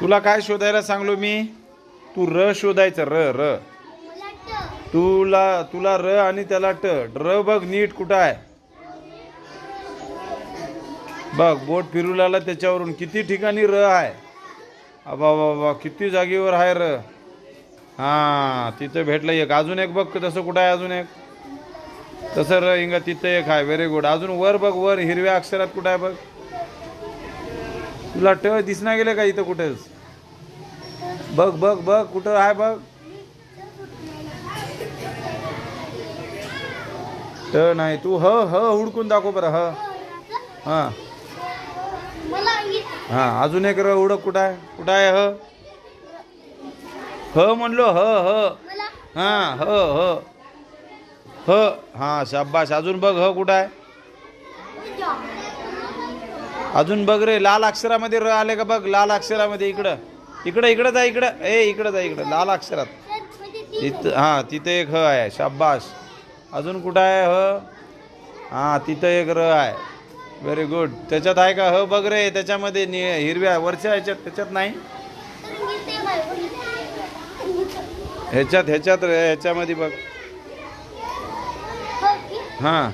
तुला काय शोधायला सांगलो मी? तू र शोधायचं र र. तुला तुला र आणि त्याला ट. र बघ नीट कुठं आहे. बघ बोट फिरू लागला त्याच्यावरून. किती ठिकाणी र आहे? अबा बाबा किती जागेवर आहे र? हा तिथं भेटलं एक. अजून एक बघ तसं कुठं आहे अजून एक? तसं र इंगा तिथं एक आहे. व्हेरी गुड अजून वर बघ वर. हिरव्या अक्षरात कुठं आहे बघ? तुला ट दिसना गेलं का इथं कुठेच? बघ बघ बघ कुठं आहे बघ. ट नाही तू ह ह हुडकून दाखव बरं ह. हा. हा अजून एक र हुडक कुठं आहे? कुठं आहे ह? ह म्हणलो ह ह. हा ह ह. ह हा शाबाश अजून बघ ह कुठं आहे? अजून बघ रे लाल अक्षरामध्ये र आले का बघ? लाल अक्षरामध्ये इकडं. इकडं इकडं जा इकडं. ए इकडं जा इकडं. लाल अक्षरात. तिथं हां तिथं एक ह आहे. शाबाश अजून कुठं आहे ह? हां तिथं एक र आहे. व्हेरी गुड त्याच्यात आहे का? ह बघ रे. त्याच्यामध्ये नि हिरव्या वरच्या ह्याच्यात त्याच्यात नाही? ह्याच्यात ह्याच्यात ह्याच्यामध्ये बघ. हां.